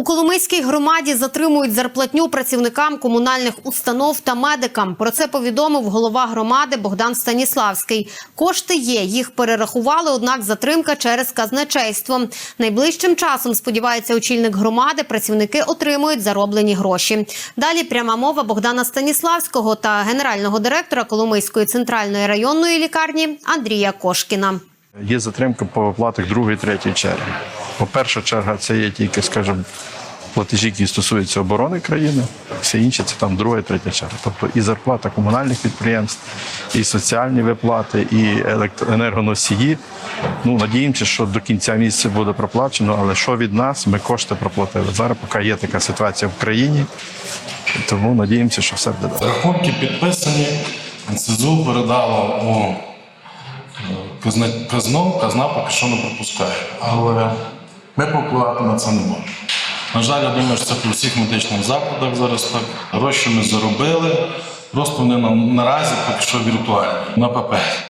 У Коломийській громаді затримують зарплатню працівникам комунальних установ та медикам. Про це повідомив голова громади Богдан Станіславський. Кошти є, їх перерахували, однак затримка через казначейство. Найближчим часом, сподівається очільник громади, працівники отримують зароблені гроші. Далі пряма мова Богдана Станіславського та генерального директора Коломийської центральної районної лікарні Андрія Кошкіна. Є затримка по оплатах другої, третьої черги. По перша черга це є тільки, скажімо, платежі, які стосуються оборони країни, все інше це там друга, третя черга. Тобто і зарплата комунальних підприємств, і соціальні виплати, і енергоносії. Ну, надіємося, що до кінця місяця буде проплачено, але що від нас, ми кошти проплатили. Зараз поки є така ситуація в країні, тому надіємося, що все буде. Рахунки підписані, НСЗУ передало у казну, казна поки що не пропускає. Але ми попливати на це не можемо. На жаль, я думаю, що це по всіх медичних закладах зараз так. Гроші ми заробили, просто вони на, наразі поки що віртуальні на папері.